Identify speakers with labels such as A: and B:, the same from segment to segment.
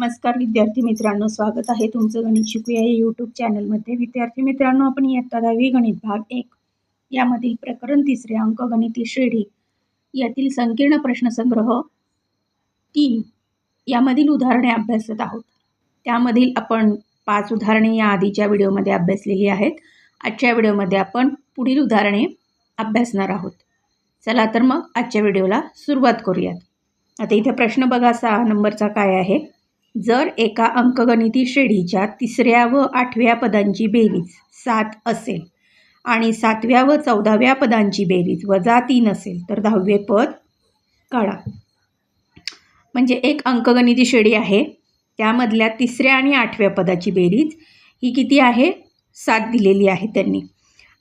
A: नमस्कार विद्यार्थी मित्रांनो स्वागत आहे तुमचं गणित शिकूया या यूट्यूब चॅनलमध्ये विद्यार्थी मित्रांनो आपण इयत्ता दहावी गणित भाग एक यामधील प्रकरण तिसरे अंकगणिती श्रेणी यातील संकीर्ण प्रश्नसंग्रह तीन यामधील उदाहरणे अभ्यासत आहोत. त्यामधील आपण पाच उदाहरणे या आधीच्या व्हिडिओमध्ये अभ्यासलेली आहेत. आजच्या व्हिडिओमध्ये आपण पुढील उदाहरणे अभ्यासणार आहोत. चला तर मग आजच्या व्हिडिओला सुरुवात करूयात. आता इथे प्रश्न बघा सहा नंबरचा काय आहे? जर एका अंकगणिती श्रेणीच्या तिसऱ्या व आठव्या पदांची बेरीज सात असेल आणि सातव्या व चौदाव्या पदांची बेरीज वजा तीन असेल तर दहावे पद काढा. म्हणजे एक अंकगणिती श्रेणी आहे त्यामधल्या तिसऱ्या आणि आठव्या पदाची बेरीज ही किती आहे? सात दिलेली आहे त्यांनी.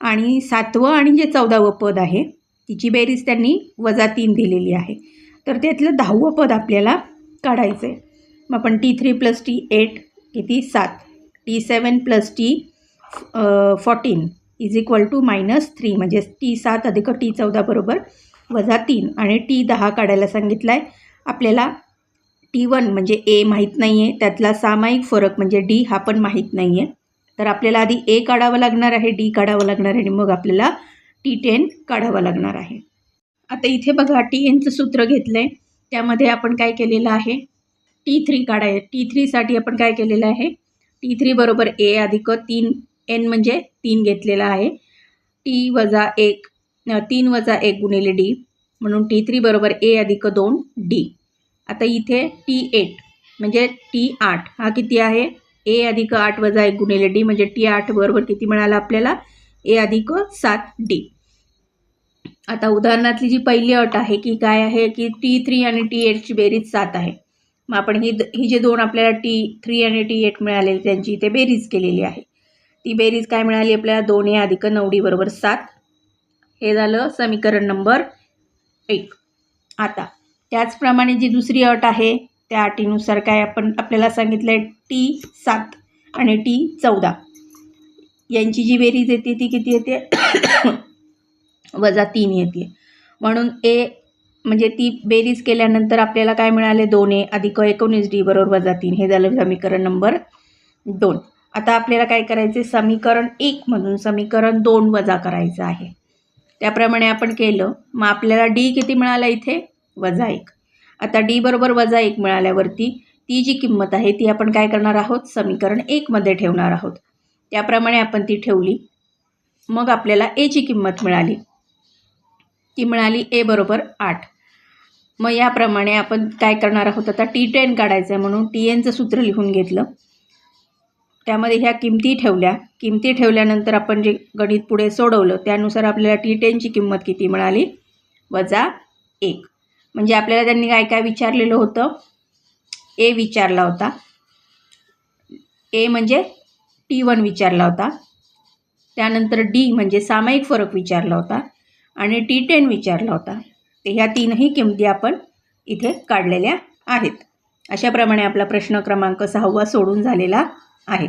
A: आणि सातवं आणि जे चौदावं पद आहे तिची बेरीज त्यांनी वजा तीन दिलेली आहे. तर त्यातलं दहावं पद आपल्याला काढायचं आहे मग आपण T three plus T eight किती? सात. T seven plus T fourteen is equal to minus three म्हणजे टी सात अधिक टी चौदा बरोबर वजा तीन. आणि टी दहा काढायला सांगितलं आहे आपल्याला टी वन म्हणजे ए माहीत नाही आहे त्यातला सामायिक फरक म्हणजे डी हा पण माहीत नाही आहे तर आपल्याला आधी ए काढावं लागणार आहे डी काढावं लागणार आहे आणि मग आपल्याला टी टेन काढावं लागणार आहे. आता इथे बघा टी एनचं सूत्र घेतलं आहे त्यामध्ये आपण काय केलेलं आहे? टी थ्री काढाय टी थ्रीसाठी आपण काय केलेलं आहे? टी थ्री बरोबर ए अधिक तीन एन म्हणजे तीन घेतलेला आहे. टी वजा एक तीन वजा एक गुणिले डी म्हणून टी थ्री बरोबर ए अधिक दोन डी आता इथे टी एट म्हणजे टी आठ. हा किती आहे? ए अधिक आठ वजा एक गुणिले डी म्हणजे टी आठ बरोबर किती मिळालं आपल्याला? ए अधिक सात डी आता उदाहरणातली जी पहिली अट आहे की काय आहे? की टी थ्री आणि टी एटची बेरीज सात आहे. मग आपण ही ही जे दोन आपल्याला टी थ्री आणि टी एट मिळाले त्यांची इथे बेरीज केलेली आहे. ती बेरीज काय मिळाली आपल्याला? दोन या अधिक नवडी बरोबर सात. हे झालं समीकरण नंबर एक. आता त्याचप्रमाणे जी दुसरी अट आहे त्या अटीनुसार काय आपण आपल्याला सांगितलं आहे टी सात आणि टी चौदा. यांची जी बेरीज येते ती किती येते? वजा तीन येते. म्हणून ए म्हणजे ती बेरीज केल्यानंतर आपल्याला काय मिळाले? दोन ए अधिक एकोणीस डी बरोबर वजा तीन. हे झालं समीकरण नंबर दोन. आता आपल्याला काय करायचे समीकरण एकमधून समीकरण दोन वजा करायचं आहे. त्याप्रमाणे आपण केलं. मग आपल्याला डी किती मिळाला इथे? वजा एक. आता डी बरोबर वजा एक मिळाल्यावरती ती जी किंमत आहे ती आपण काय करणार आहोत? समीकरण एकमध्ये ठेवणार आहोत. त्याप्रमाणे आपण ती ठेवली. मग आपल्याला एची किंमत मिळाली. ती मिळाली ए बरोबर आठ. मग याप्रमाणे आपण काय करणार आहोत आता टी टेन काढायचं आहे म्हणून टी एनचं सूत्र लिहून घेतलं. त्यामध्ये ह्या किमती ठेवल्या. किमती ठेवल्यानंतर आपण जे गणित पुढे सोडवलं त्यानुसार आपल्याला टी टेनची किंमत किती मिळाली? वजा एक. म्हणजे आपल्याला त्यांनी काय काय विचारलेलं होतं? ए विचारला होता. ए म्हणजे टी वन विचारला होता. त्यानंतर डी म्हणजे सामायिक फरक विचारला होता. आणि टी टेन विचारला होता. ते ह्या तीनही किमती आपण इथे काढलेल्या आहेत. अशाप्रमाणे आपला प्रश्न क्रमांक सहावा सोडून झालेला आहे.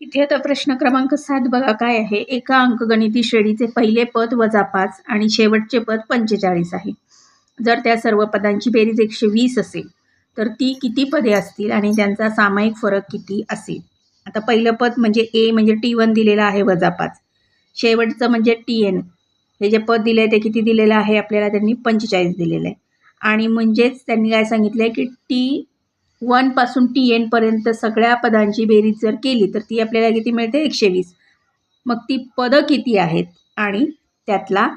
A: इथे आता प्रश्न क्रमांक सात बघा काय आहे. एका अंकगणिती श्रेणीचे पहिले पद वजा पाच आणि शेवटचे पद पंचेचाळीस आहे. जर त्या सर्व पदांची बेरीज एकशे वीस असेल तर ती किती पदे असतील आणि त्यांचा सामायिक फरक किती असेल? आता पहिलं पद म्हणजे ए म्हणजे टी वन दिलेलं आहे वजा पाच. शेवटचं म्हणजे टी एन हे जे पद दिलं आहे ते किती दिलेलं आहे? आपल्याला त्यांनी पंचेचाळीस दिलेलं आहे आणि म्हणजेच त्यांनी काय सांगितलं आहे की टी वनपासून टी एनपर्यंत सगळ्या पदांची बेरीज जर केली तर ती आपल्याला किती मिळते? एकशे वीस. मग ती पदं किती आहेत? आणि त्यातला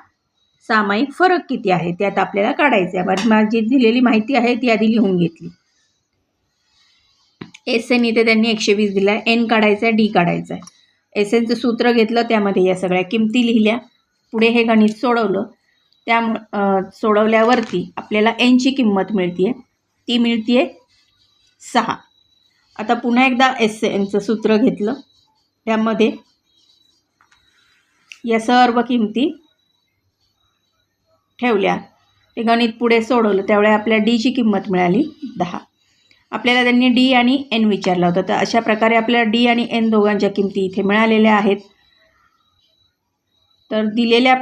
A: सामायिक फरक किती आहे? त्यात आपल्याला काढायचं आहे माझी दिलेली माहिती आहे ती आधी लिहून घेतली. एस एन इथे त्यांनी एकशे वीस दिला आहे एन काढायचं आहे डी काढायचं आहे एस एनचं सूत्र घेतलं त्यामध्ये या सगळ्या किमती लिहिल्या. पुढे हे गणित सोडवलं. त्या सोडवल्यावरती आपल्याला एनची किंमत मिळते ती मिळते सहा. आता पुन्हा एकदा एस एनचं सूत्र घेतलं. त्यामध्ये या सर्व किमती ठेवल्या. ते गणित पुढे सोडवलं. त्यावेळी आपल्या डीची किंमत मिळाली दहा. आपल्याला त्यांनी डी आणि एन विचारलं होतं. तर अशा प्रकारे आपल्याला डी आणि एन दोघांच्या किमती इथे मिळालेल्या आहेत. तर दिलेल्या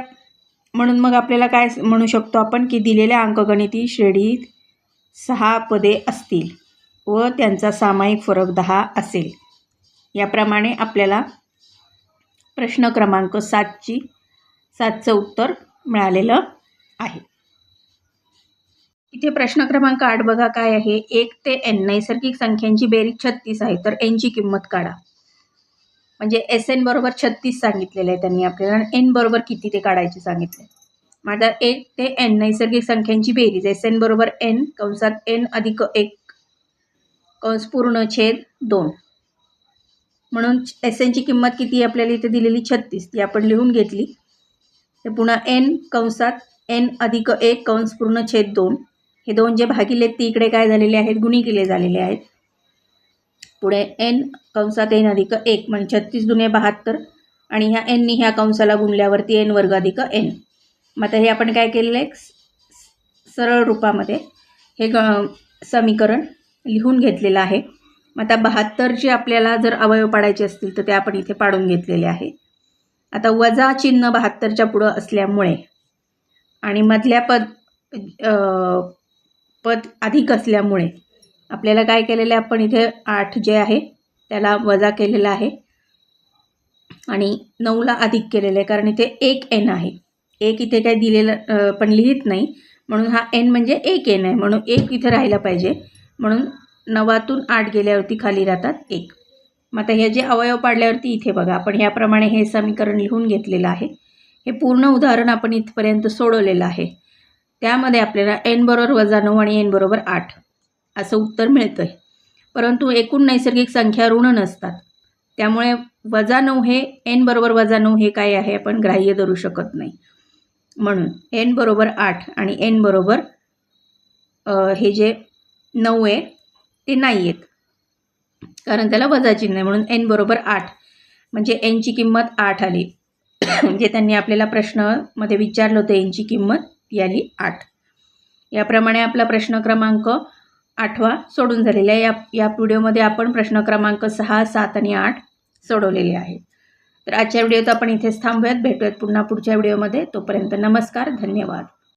A: म्हणून मग आपल्याला काय म्हणू शकतो आपण की दिलेल्या अंकगणिती श्रेणीत सहा पदे असतील व त्यांचा सामायिक फरक दहा असेल. याप्रमाणे आपल्याला प्रश्न क्रमांक सातची सातचं उत्तर मिळालेलं आहे. इथे प्रश्न क्रमांक आठ बघा काय आहे. एक ते एन नैसर्गिक संख्यांची बेरीज छत्तीस आहे तर एनची किंमत काढा. म्हणजे एस एन बरोबर छत्तीस सांगितलेलं आहे त्यांनी आपल्याला एन बरोबर किती ते काढायचे सांगितले. माझा एक ते एन नैसर्गिक संख्यांची बेरीज. एस एन बरोबर एन कंसात एन अधिक एक कंस पूर्ण छेद दोन. म्हणून एस एनची किंमत किती आपल्याला इथे दिलेली छत्तीस. ती आपण लिहून घेतली. तर पुन्हा एन कंसात एन अधिक एक कंस पूर्ण छेद दोन. हे दोन जे भागिले ती इकडे काय झालेले आहेत? गुणी केले झालेले आहेत. पुढे एन कंसात एन अधिक एक म्हणजे छत्तीस दुने बहात्तर. आणि ह्या एननी ह्या कंसाला गुणल्यावरती एन वर्ग अधिक एन. मग आता हे आपण काय केलेलं आहे? सरळ रूपामध्ये हे ग समीकरण लिहून घेतलेलं आहे. मग आता बहात्तरचे आपल्याला जर अवयव पाडायचे असतील तर ते आपण इथे पाडून घेतलेले आहे. आता वजा चिन्ह बहात्तरच्या पुढं असल्यामुळे आणि मधल्या पद पद अधिक असल्यामुळे आपल्याला काय केलेलं आहे आपण इथे आठ जे आहे त्याला वजा केलेलं आहे. आणि नऊला अधिक केलेलं आहे कारण इथे एक एन आहे. एक इथे काय दिलेलं पण लिहित नाही. म्हणून हा एन म्हणजे एक एन आहे. म्हणून एक इथे राहिला पाहिजे. म्हणून नवातून आठ गेल्यावरती खाली राहतात एक. मग आता हे जे अवयव पाडल्यावरती इथे बघा. आपण ह्याप्रमाणे हे समीकरण लिहून घेतलेलं आहे. हे पूर्ण उदाहरण आपण इथपर्यंत सोडवलेलं आहे. त्यामध्ये आपल्याला एन बरोबर वजा नऊ आणि एन बरोबर आठ असं उत्तर मिळतं आहे परंतु एकूण नैसर्गिक संख्या ऋण नसतात. त्यामुळे वजा नऊ हे एन बरोबर वजा नऊ हे काय आहे आपण ग्राह्य धरू शकत नाही. म्हणून एन बरोबर आठ आणि एन बरोबर हे जे नऊ आहे ते नाही आहेत. कारण त्याला वजा चिन्ह आहे म्हणून एन बरोबर आठ. म्हणजे एनची किंमत आठ आली. जे म्हणजे त्यांनी आपल्याला प्रश्नामध्ये विचारलं होतं यांची किंमत ती आली आठ. याप्रमाणे आपला प्रश्न क्रमांक आठवा सोडून झालेला आहे. या या व्हिडिओमध्ये आपण प्रश्न क्रमांक सहा सात आणि आठ सोडवलेले आहेत. तर आजच्या व्हिडिओत आपण इथेच थांबूयात. भेटूयात पुन्हा पुढच्या व्हिडिओमध्ये. तोपर्यंत नमस्कार धन्यवाद.